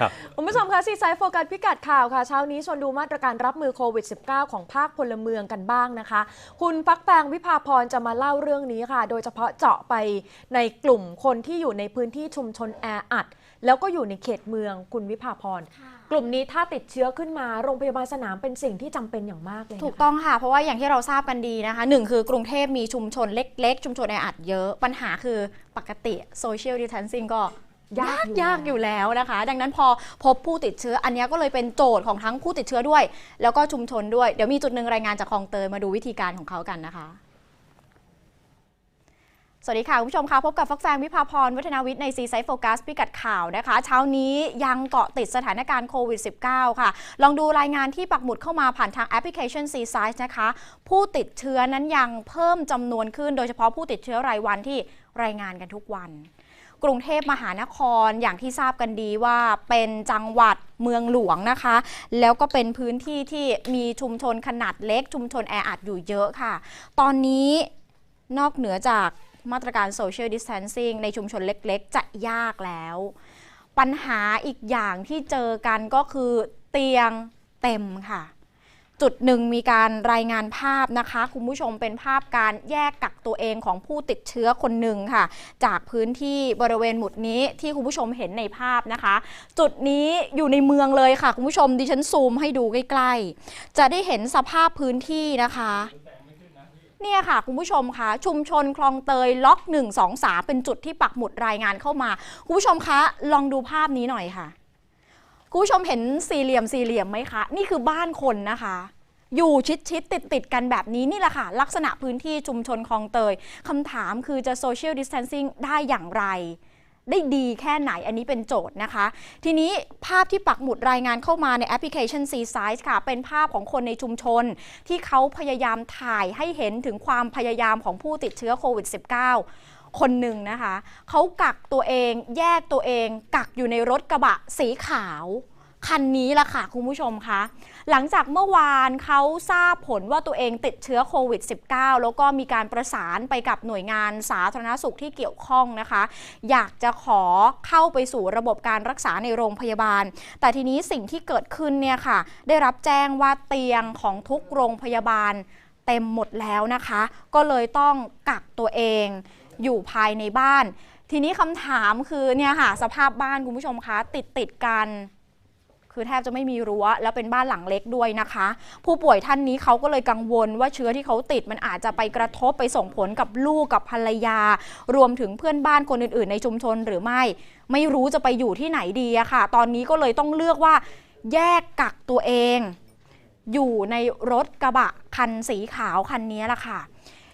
ครับคุณผู้ชมคะซีไซด์โฟกัสพิกัดข่าวค่ะเช้านี้ชวนดูมาตรการรับมือโควิด -19 ของภาคพลเมืองกันบ้างนะคะ คุณฟักแฟงวิภาพรจะมาเล่าเรื่องนี้ค่ะ โดยเฉพาะเจาะไปในกลุ่มคนที่อยู่ในพื้นที่ชุมชนแออัด แล้วก็อยู่ในเขตเมืองคุณวิภาพรกลุ่มนี้ถ้าติดเชื้อขึ้นมาโรงพยาบาลสนามเป็นสิ่งที่จำเป็นอย่างมากเลยนะคะถูกต้องค่ะ เพราะว่าอย่างที่เราทราบกันดีนะคะหนึ่งคือกรุงเทพมีชุมชนเล็ก ๆ ชุมชนแออัดเยอะปัญหาคือปกติโซเชียลดิ t ทนซิ่งก็ ยากอยู่ยากอยู่แล้วนะคะ ดังนั้นพอพบผู้ติดเชื้ออันนี้ก็เลยเป็นโจทย์ของทั้งผู้ติดเชื้อด้วย แล้วก็ชุมชนด้วย เดี๋ยวมีจุดหนึ่งรายงานจากคลองเตยมาดูวิธีการของเขากันนะคะ สวัสดีค่ะ คุณผู้ชมคะพบกับฟักแฟงวิภาพรวัฒนาวิทย์ในซีไซ d ์โฟกัสพิกัดข่าวนะคะ เช้านี้ยังเกาะติดสถานการณ์โควิด -19 ค่ะ ลองดูรายงานที่ปักหมุดเข้ามาผ่านทางแอปพลิเคชัน c s i z e นะคะ ผู้ติดเชื้อนั้นยังเพิ่มจำนวนขึ้น โดยเฉพาะผู้ติดเชื้อรายวันที่รายงานกันทุกวัน กรุงเทพมหานครอย่างที่ทราบกันดีว่าเป็นจังหวัดเมืองหลวงนะคะ แล้วก็เป็นพื้นที่ที่มีชุมชนขนาดเล็ก ชุมชนแออัดอยู่เยอะค่ะ ตอนนี้นอกเหนือจากมาตรการ Social Distancing ในชุมชนเล็กๆ จะยากแล้ว ปัญหาอีกอย่างที่เจอกันก็คือเตียงเต็มค่ะ จุดหนึ่งมีการรายงานภาพนะคะ คุณผู้ชมเป็นภาพการแยกกักตัวเองของผู้ติดเชื้อคนหนึ่งค่ะ จากพื้นที่บริเวณหมุดนี้ที่คุณผู้ชมเห็นในภาพนะคะ จุดนี้อยู่ในเมืองเลยค่ะ คุณผู้ชมดิฉันซูมให้ดูใกล้ๆ จะได้เห็นสภาพพื้นที่นะคะเนี่ยค่ะ คุณผู้ชมคะชุมชนคลองเตยล็อก 1 2 3 เป็นจุดที่ปักหมุดรายงานเข้ามา คุณผู้ชมคะ ลองดูภาพนี้หน่อยค่ะ คุณผู้ชมเห็นสี่เหลี่ยมสี่เหลี่ยมไหมคะ นี่คือบ้านคนนะคะ อยู่ชิดชิดติดติดกันแบบนี้นี่แหละค่ะ ลักษณะพื้นที่ชุมชนคลองเตยคำถามคือจะ social distancing ได้อย่างไร ได้ดีแค่ไหนอันนี้เป็นโจทย์นะคะ ทีนี้ภาพที่ปักหมุดรายงานเข้ามาในแอปพลิเคชัน C Size ค่ะ เป็นภาพของคนในชุมชน ที่เขาพยายามถ่ายให้เห็นถึงความพยายามของผู้ติดเชื้อโควิด -19 คนหนึ่งนะคะ เขากักตัวเองแยกตัวเอง กักอยู่ในรถกระบะสีขาว คันนี้ล่ะค่ะคุณผู้ชมคะหลังจากเมื่อวานเขาทราบผลว่าตัวเองติดเชื้อโควิด -19 แล้วก็มีการประสานไปกับหน่วยงานสาธารณสุขที่เกี่ยวข้องนะคะ อยากจะขอเข้าไปสู่ระบบการรักษาในโรงพยาบาล แต่ทีนี้สิ่งที่เกิดขึ้นเนี่ยค่ะ ได้รับแจ้งว่าเตียงของทุกโรงพยาบาลเต็มหมดแล้วนะคะ ก็เลยต้องกักตัวเองอยู่ภายในบ้าน ทีนี้คำถามคือเนี่ยค่ะสภาพบ้านคุณผู้ชมคะติดติดกัน คือแทบจะไม่มีรั้วแล้วเป็นบ้านหลังเล็กด้วยนะคะ ผู้ป่วยท่านนี้เขาก็เลยกังวลว่าเชื้อที่เขาติดมันอาจจะไปกระทบไปส่งผลกับลูกกับภรรยา รวมถึงเพื่อนบ้านคนอื่นๆ ในชุมชนหรือไม่ ไม่รู้จะไปอยู่ที่ไหนดีอะค่ะ ตอนนี้ก็เลยต้องเลือกว่า แยกกักตัวเอง อยู่ในรถกระบะคันสีขาวคันนี้ละค่ะ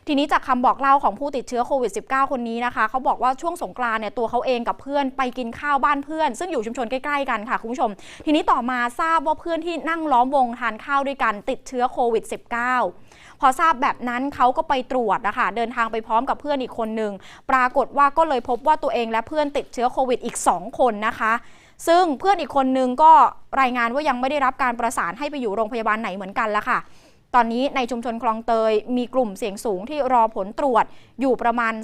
ทีนี้จากคำบอกเล่าของผู้ติดเชื้อโควิด -19 คนนี้นะคะเขาบอกว่าช่วงสงกรานต์เนี่ยตัวเขาเองกับเพื่อนไปกินข้าวบ้านเพื่อน ซึ่งอยู่ชุมชนใกล้ๆกันค่ะคุณผู้ชม ทีนี้ต่อมาทราบว่าเพื่อนที่นั่งล้อมวงทานข้าวด้วยกันติดเชื้อโควิด -19 พอทราบแบบนั้นเขาก็ไปตรวจนะคะเดินทางไปพร้อมกับเพื่อนอีกคนหนึ่งปรากฏว่าก็เลยพบว่าตัวเองและเพื่อนติดเชื้อโควิดอีก 2 คนนะคะซึ่งเพื่อนอีกคนนึงก็รายงานว่ายังไม่ได้รับการประสานให้ไปอยู่โรงพยาบาลไหนเหมือนกันละค่ะ ตอนนี้ในชุมชนคลองเตยมีกลุ่มเสี่ยงสูงที่รอผลตรวจอยู่ประมาณ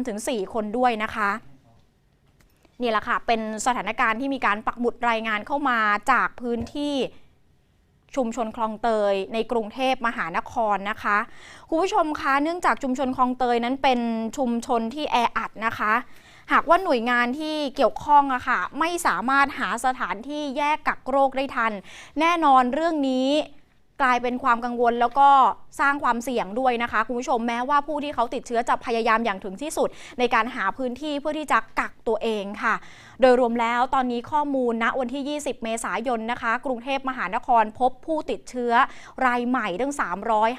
3-4 คนด้วยนะคะนี่แหละค่ะ เป็นสถานการณ์ที่มีการปักหมุดรายงานเข้ามาจากพื้นที่ชุมชนคลองเตยในกรุงเทพมหานครนะคะคุณผู้ชมคะเนื่องจากชุมชนคลองเตยนั้นเป็นชุมชนที่แออัดนะคะ หากว่าหน่วยงานที่เกี่ยวข้องอะค่ะไม่สามารถหาสถานที่แยกกักโรคได้ทัน แน่นอนเรื่องนี้ กลายเป็นความกังวลแล้วก็สร้างความเสี่ยงด้วยนะคะ คุณผู้ชมแม้ว่าผู้ที่เขาติดเชื้อจะพยายามอย่างถึงที่สุด ในการหาพื้นที่เพื่อที่จะกักตัวเองค่ะ โดยรวมแล้วตอนนี้ข้อมูลณวันที่ 20 เมษายนนะคะ กรุงเทพมหานครพบผู้ติดเชื้อรายใหม่ตั้ง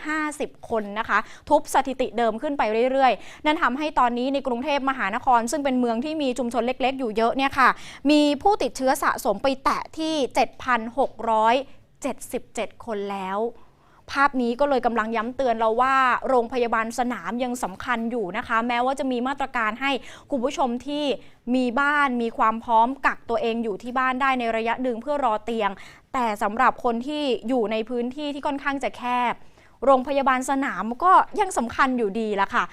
350 คนนะคะ ทุบสถิติเดิมขึ้นไปเรื่อยๆ นั่นทำให้ตอนนี้ในกรุงเทพมหานคร ซึ่งเป็นเมืองที่มีชุมชนเล็ก ๆ อยู่เยอะเนี่ยค่ะมีผู้ติดเชื้อสะสมไปแตะที่ 7,600 77 คนแล้ว ภาพนี้ก็เลยกำลังย้ำเตือนเราว่า โรงพยาบาลสนามยังสำคัญอยู่นะคะ แม้ว่าจะมีมาตรการให้คุณผู้ชมที่มีบ้านมีความพร้อมกักตัวเองอยู่ที่บ้านได้ในระยะหนึ่งเพื่อรอเตียง แต่สำหรับคนที่อยู่ในพื้นที่ที่ค่อนข้างจะแคบ โรงพยาบาลสนามก็ยังสำคัญอยู่ดีละค่ะ